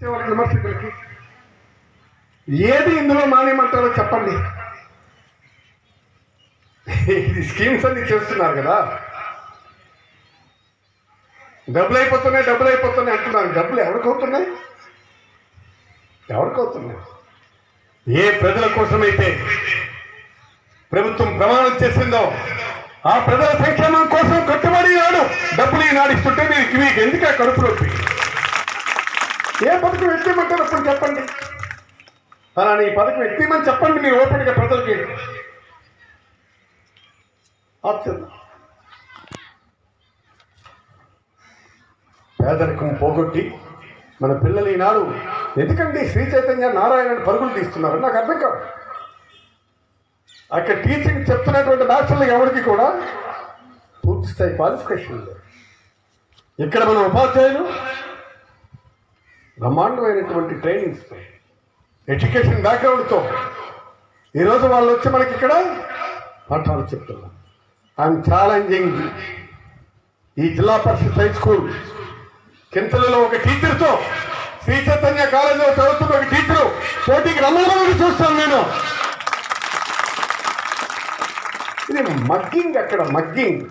వాళ్ళ విమర్శకులకి ఏది ఇందులో మానేయమంటారో చెప్పండి. ఇది స్కీమ్స్ అన్ని చేస్తున్నారు కదా. డబ్బులు అయిపోతున్నాయి డబ్బులు అయిపోతున్నాయి అంటున్నారు. డబ్బులు ఎవరికి అవుతున్నాయి? ఎవరికి అవుతున్నాయి? ఏ ప్రజల కోసమైతే ప్రభుత్వం ప్రమాణం చేసిందో ఆ ప్రజల సంక్షేమం కోసం కట్టుబడి నాడు డబ్బులు ఈనాడు ఇస్తుంటే మీకు మీకు ఎందుకు కడుపు నొప్పి ఏ పథకం ఎత్తేమంటారు అప్పుడు చెప్పండి. అలానే ఈ పథకం ఎత్తేమని చెప్పండి మీరు ఓపెన్గా ప్రజలకి. ఆప్షన్. పేదరికం పోగొట్టి మన పిల్లలు ఈనాడు ఎందుకండి శ్రీ చైతన్య నారాయణ పరుగులు తీస్తున్నారు? నాకు అర్థం కాదు. అక్కడ టీచింగ్ చెప్తున్నటువంటి డాక్టర్లు ఎవరికి కూడా పూర్తి స్థాయి క్వాలిఫికేషన్ లేదు. ఇక్కడ మన ఉపాధ్యాయులు బ్రహ్మాండమైనటువంటి ట్రైనింగ్స్తో ఎడ్యుకేషన్ బ్యాక్గ్రౌండ్తో ఈరోజు వాళ్ళు వచ్చి మనకి ఇక్కడ పాఠాలు చెప్తున్నారు. ఐఎమ్ ఛాలెంజింగ్ ఈ జిల్లా పరిషత్ హై స్కూల్ కింతలలో ఒక టీచర్తో శ్రీ చైతన్య కాలేజీలో చదువుతున్న ఒక టీచరు పోటీకి రమ్మని చూస్తాను నేను. ఇది మగ్గింగ్ అక్కడ mugging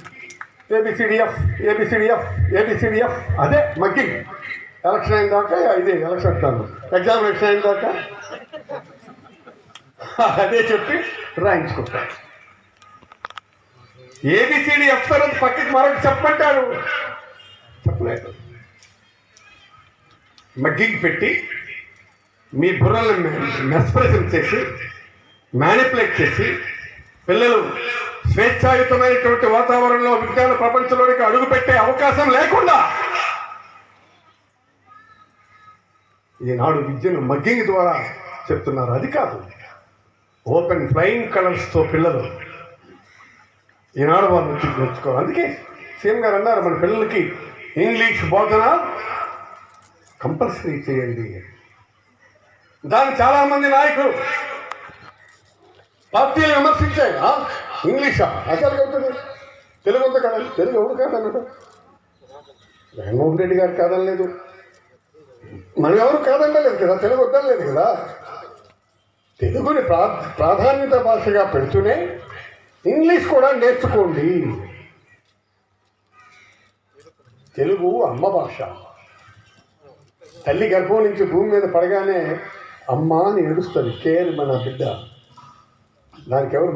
A B C D F A B C D F A B C D F అదే మగ్గింగ్ ఎలక్షన్ అయిన దాకా ఇది ఎలక్షన్ అంటాను ఎగ్జామినేషన్ అయిన దాకా అదే చెప్పి రాయించుకుంటాను ఏబిసిడి ఎఫ్ పక్కకి మరొక చెప్పంటాడు చెప్పలేదు. మగ్గింగ్ పెట్టి మీ బుర్రలను మెస్ప్రెషన్ చేసి మ్యానిపులేట్ చేసి పిల్లలు స్వేచ్ఛాయుతమైనటువంటి వాతావరణంలో విజ్ఞాన ప్రపంచంలోనికి అడుగుపెట్టే అవకాశం లేకుండా ఈనాడు విద్యను మగ్గింగ్ ద్వారా చెప్తున్నారు. అది కాదు. ఓపెన్ ఫ్లయింగ్ కలర్స్తో పిల్లలు ఈనాడు వాళ్ళు నేర్చుకోవాలి. అందుకే సీఎం గారు అన్నారు మన పిల్లలకి ఇంగ్లీష్ బోధన కంపల్సరీ చేయండి. దాన్ని చాలామంది నాయకులు పార్టీలు విమర్శించాయి. ఇంగ్లీషా అసలు అవుతుంది తెలుగు అంతా కాదు? తెలుగు ఎవరు కాదన్నాడు జగన్మోహన్ రెడ్డి గారు కాదనలేదు. మనం ఎవరు కాదనలేదు కదా తెలుగు వద్దనలేదు కదా. తెలుగుని ప్రా ప్రాధాన్యత భాషగా పెడుతూనే ఇంగ్లీష్ కూడా నేర్చుకోండి. తెలుగు అమ్మ భాష. తల్లి గర్భం నుంచి భూమి మీద పడగానే అమ్మ అని ఏడుస్తుంది కేర్ మన బిడ్డ. దానికి ఎవరు